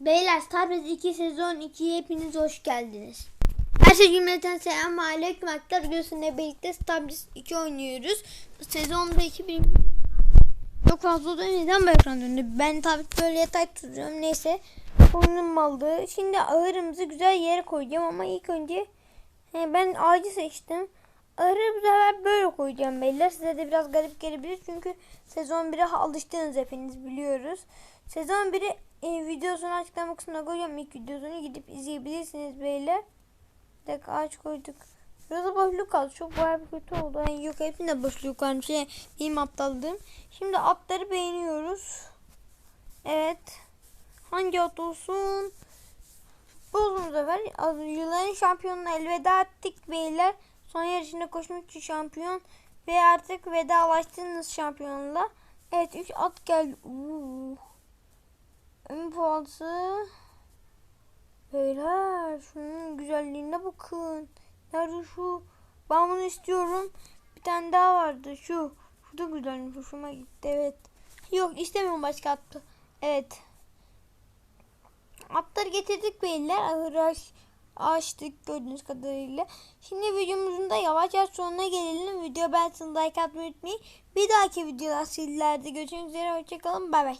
Beyler Starbreeze 2 sezon 2'ye hepiniz hoş geldiniz. Her şey cümleten selam aleyküm arkadaşlar. Biliyorsunuz birlikte Starbreeze 2 oynuyoruz. Sezonda 2 birinci sezon çok fazla da neden bu ekran döndü? Ben tabii böyle yatay tutuyorum. Neyse. Oyunum maldı. Şimdi ağırımızı güzel yere koyacağım ama ilk önce he, ben ağacı seçtim. Ağırı bu sefer böyle koyacağım beyler. Size de biraz garip gelebilir. Çünkü sezon 1'e alıştınız hepiniz biliyoruz. Sezon 1'i e, videosunu açıklama kısmına koyacağım. İlk videosunu gidip izleyebilirsiniz beyler. Bir dakika ağaç koyduk. Burada boşluk kaldı. Çok bayağı bir kötü oldu. Yani yok hepsinde boşluk varmış. Şey, benim aptallığım. Şimdi atları beğeniyoruz. Evet. Hangi at olsun? Bu uzun sefer yılların şampiyonuna elveda ettik beyler. Son yarışında koşmak için şampiyon ve artık vedalaştığınız şampiyonla. Evet 3 at geldi. Uuu. Ön puansı. Beyler şunun güzelliğine bakın. Nerede şu? Ben bunu istiyorum. Bir tane daha vardı şu. Şu da güzelmiş. Hoşuma gitti evet. Yok istemiyorum başka attı. Evet. Atları getirdik beyler. Ahırı aç, açtık gördüğünüz kadarıyla. Şimdi videomuzun da yavaş yavaş sonuna gelelim. Video beğensin like atmayı unutmayın. Bir dahaki videolar sizlerde görüşmek üzere. Hoşçakalın. Bay bay.